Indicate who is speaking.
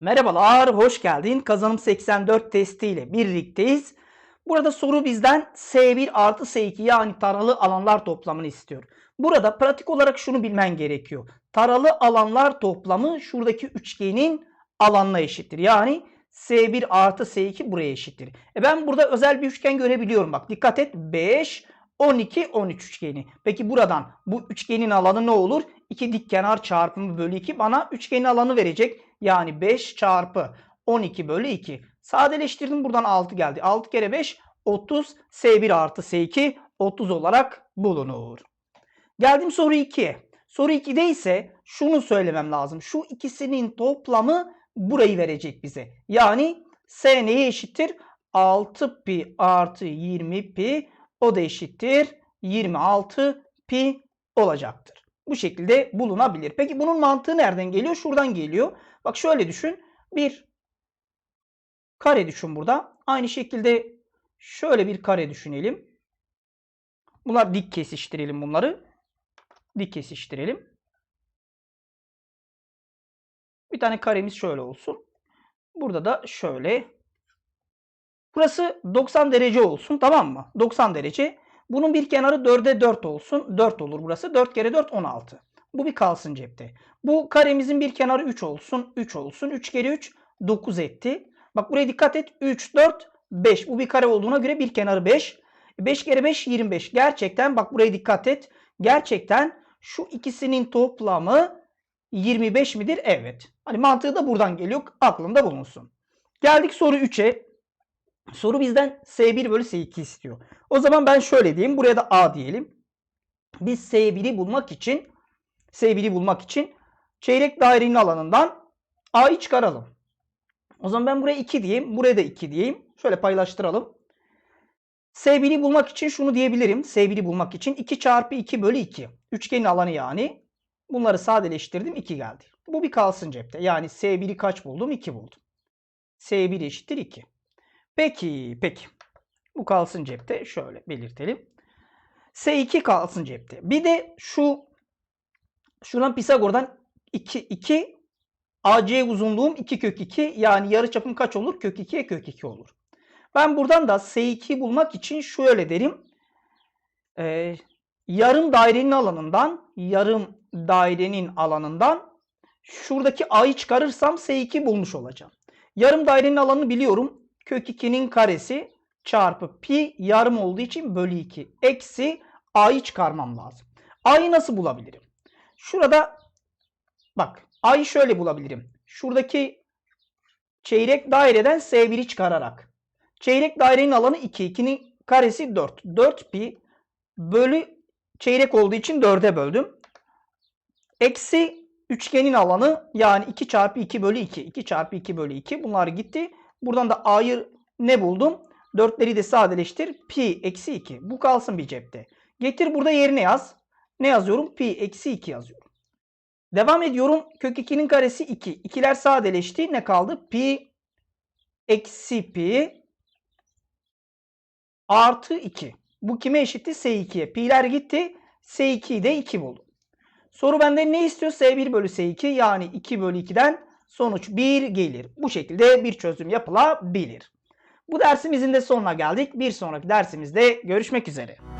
Speaker 1: Merhabalar, hoş geldin. Kazanım 84 testiyle birlikteyiz. Burada soru bizden S1 artı S2 yani taralı alanlar toplamını istiyor. Burada pratik olarak şunu bilmen gerekiyor. Taralı alanlar toplamı şuradaki üçgenin alanına eşittir. Yani S1 artı S2 buraya eşittir. E ben burada özel bir üçgen görebiliyorum. Bak dikkat et. 5, 12, 13 üçgeni. Peki buradan bu üçgenin alanı ne olur? 2 dik kenar çarpımı bölü 2 bana üçgenin alanı verecek. Yani 5 çarpı 12 bölü 2. Sadeleştirdim buradan 6 geldi. 6 kere 5 30 S1 artı S2 30 olarak bulunur. Geldim soru 2'ye. Soru 2'de ise şunu söylemem lazım. Şu ikisinin toplamı burayı verecek bize. Yani S neye eşittir? 6 pi artı 20 pi o da eşittir 26 pi olacaktır. Bu şekilde bulunabilir. Peki bunun mantığı nereden geliyor? Şuradan geliyor. Bak şöyle düşün. Bir kare düşün burada. Aynı şekilde şöyle bir kare düşünelim. Bunlar dik kesiştirelim bunları. Dik kesiştirelim. Bir tane karemiz şöyle olsun. Burada da şöyle. Burası 90 derece olsun tamam mı? 90 derece. Bunun bir kenarı 4'e 4 olsun. 4 olur burası. 4 kere 4 16. Bu bir kalsın cepte. Bu karemizin bir kenarı 3 olsun. 3 olsun. 3 kere 3 9 etti. Bak buraya dikkat et. 3, 4, 5. Bu bir kare olduğuna göre bir kenarı 5. 5 kere 5 25. Gerçekten bak buraya dikkat et. Gerçekten şu ikisinin toplamı 25 midir? Evet. Hani mantığı da buradan geliyor. Aklında bulunsun. Geldik soru 3'e. Soru bizden S1 bölü S2 istiyor. O zaman ben şöyle diyeyim. Buraya da A diyelim. Biz S1'i bulmak için S1'i bulmak için çeyrek dairenin alanından A'yı çıkaralım. O zaman ben buraya 2 diyeyim. Buraya da 2 diyeyim. Şöyle paylaştıralım. S1'i bulmak için şunu diyebilirim. S1'i bulmak için 2 çarpı 2 bölü 2. Üçgenin alanı yani. Bunları sadeleştirdim 2 geldi. Bu bir kalsın cepte. Yani S1'i kaç buldum? 2 buldum. S1 eşittir 2. Peki, peki. Bu kalsın cepte. Şöyle belirtelim. S2 kalsın cepte. Bir de şu şuradan Pisagor'dan 2 2 AC uzunluğum 2 kök 2 yani yarıçapım kaç olur? Kök 2'ye kök 2 olur. Ben buradan da S2 bulmak için şöyle derim. Ee, yarım dairenin alanından yarım dairenin alanından şuradaki A'yı çıkarırsam S2 bulmuş olacağım. Yarım dairenin alanını biliyorum. Kök 2'nin karesi çarpı pi yarım olduğu için bölü 2 eksi A'yı çıkarmam lazım. A'yı nasıl bulabilirim? Şurada bak A'yı şöyle bulabilirim. Şuradaki çeyrek daireden S1'i çıkararak. Çeyrek dairenin alanı 2. 2'nin karesi 4. 4 pi bölü çeyrek olduğu için 4'e böldüm. Eksi üçgenin alanı yani 2 çarpı 2 bölü 2. 2 çarpı 2 bölü 2. Bunlar gitti. Buradan da A'yı ne buldum? 4'leri de sadeleştir. Pi eksi 2. Bu kalsın bir cepte. Getir burada yerine yaz. Ne yazıyorum? Pi eksi 2 yazıyorum. Devam ediyorum. Kök 2'nin karesi 2. 2'ler sadeleşti. Ne kaldı? Pi eksi pi artı 2. Bu kime eşitti? S2'ye. Pi'ler gitti. S2'yi de 2 buldum. Soru benden ne istiyor? S1 bölü S2 yani 2 bölü 2'den sonuç 1 gelir. Bu şekilde bir çözüm yapılabilir. Bu dersimizin de sonuna geldik. Bir sonraki dersimizde görüşmek üzere.